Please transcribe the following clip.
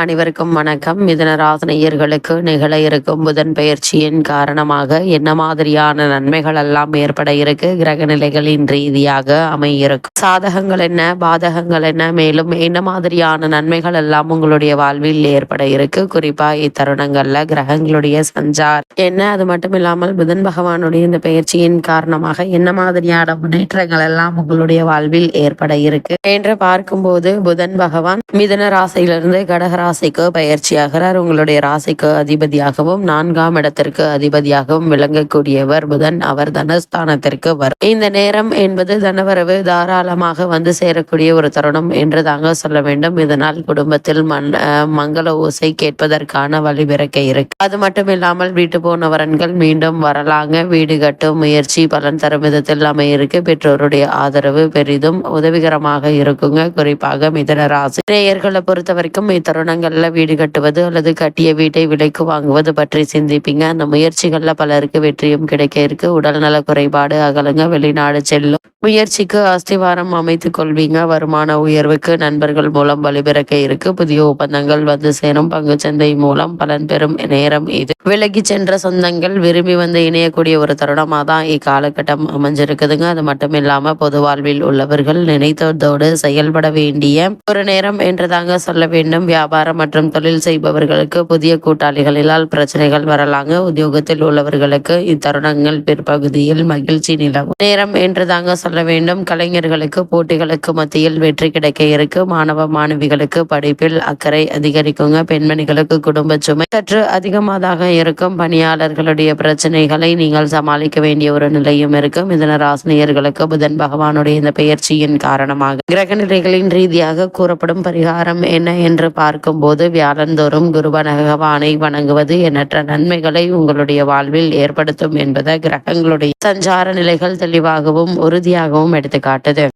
அனைவருக்கும் வணக்கம். மிதனராசனையர்களுக்கு நிகழ இருக்கும் புதன் பயிற்சியின் காரணமாக என்ன மாதிரியான நன்மைகள் எல்லாம் ஏற்பட இருக்கு? கிரக நிலைகளின் ரீதியாக அமையிருக்கும் சாதகங்கள் என்ன? பாதகங்கள் என்ன? மேலும் என்ன மாதிரியான நன்மைகள் எல்லாம் உங்களுடைய வாழ்வில் ஏற்பட இருக்கு? குறிப்பா இத்தருணங்கள்ல கிரகங்களுடைய சஞ்சார் என்ன? அது மட்டும் இல்லாமல் புதன் பகவானுடைய இந்த பயிற்சியின் காரணமாக என்ன மாதிரியான முன்னேற்றங்கள் எல்லாம் உங்களுடைய வாழ்வில் ஏற்பட இருக்கு? என்று பார்க்கும்போது புதன் பகவான் மிதன ராசியிலிருந்து கடகரா ராசிக்கு பயிற்சியாகிறார். உங்களுடைய ராசிக்கு அதிபதியாகவும் நான்காம் இடத்திற்கு அதிபதியாகவும் விளங்கக்கூடியவர் புதன். அவர் தனஸ்தானத்திற்கு வரும் இந்த நேரம் என்பது தனவரவு தாராளமாக வந்து சேரக்கூடிய ஒரு தருணம் என்று தாங்க சொல்ல வேண்டும். இதனால் குடும்பத்தில் மண் மங்கள ஓசை கேட்பதற்கான வழிபிறக்க இருக்கு. அது மட்டும் இல்லாமல் வீட்டு போனவரன்கள் மீண்டும் வரலாங்க. வீடு கட்டும் முயற்சி பலன் தரும் விதத்தில் அமையிருக்கு. பெற்றோருடைய ஆதரவு பெரிதும் உதவிகரமாக இருக்குங்க. குறிப்பாக மிதன ராசி. நேயர்களை பொறுத்த வரைக்கும் இடங்களில் வீடு கட்டுவது அல்லது கட்டிய வீட்டை விலைக்கு வாங்குவது பற்றி சிந்திப்பீங்க. அந்த முயற்சிகளில் பலருக்கு வெற்றியும் கிடைக்க இருக்கு. உடல்நல குறைபாடு அகலுங்க. வெளிநாடு செல்லும் முயற்சிக்கு அஸ்திவாரம் அமைத்துக் கொள்வீங்க. வருமான உயர்வுக்கு நண்பர்கள் மூலம் வழிபிறக்க இருக்கு. புதிய ஒப்பந்தங்கள் வந்து சேரும். பங்கு சந்தை மூலம் பலன் பெறும் நேரம் இது. விலகி சென்ற சொந்தங்கள் விரும்பி வந்து இணையக்கூடிய ஒரு தருணமாக தான் இக்காலகட்டம் அமைஞ்சிருக்குதுங்க. அது மட்டும் இல்லாமல் பொது வாழ்வில் உள்ளவர்கள் நினைத்ததோடு செயல்பட வேண்டிய ஒரு நேரம் என்று தாங்க சொல்ல வேண்டும். வியாபாரம் மற்றும் தொழில் செய்பவர்களுக்கு புதிய கூட்டாளிகளால் பிரச்சனைகள் வரலாங்க. உத்தியோகத்தில் உள்ளவர்களுக்கு இத்தருணங்கள் பிற்பகுதியில் மகிழ்ச்சி நிலவும். நேரம் என்று தாங்க சொல்ல வேண்டும். கலைஞர்களுக்கு போட்டிகளுக்கு மத்தியில் வெற்றி கிடைக்க இருக்கு. மாணவ மாணவிகளுக்கு படிப்பில் அக்கறை அதிகரிக்குங்க. பெண்மணிகளுக்கு குடும்ப சுமை சற்று அதிகமாக இருக்கும். பணியாளர்களுடைய பிரச்சனைகளை நீங்கள் சமாளிக்க வேண்டிய ஒரு நிலையும் இருக்கும். இதன ராசினியர்களுக்கு புதன் பகவானுடைய இந்த பெயர்ச்சியின் காரணமாக கிரக நிலைகளின் ரீதியாக கூறப்படும் பரிகாரம் என்ன என்று பார்க்க பார்க்கும்போது வியாழந்தோறும் குரு பகவானை வணங்குவது எண்ணற்ற நன்மைகளை உங்களுடைய வாழ்வில் ஏற்படுத்தும் என்பதை கிரகங்களுடைய சஞ்சார நிலைகள் தெளிவாகவும் உறுதியாகவும் எடுத்துக்காட்டுது.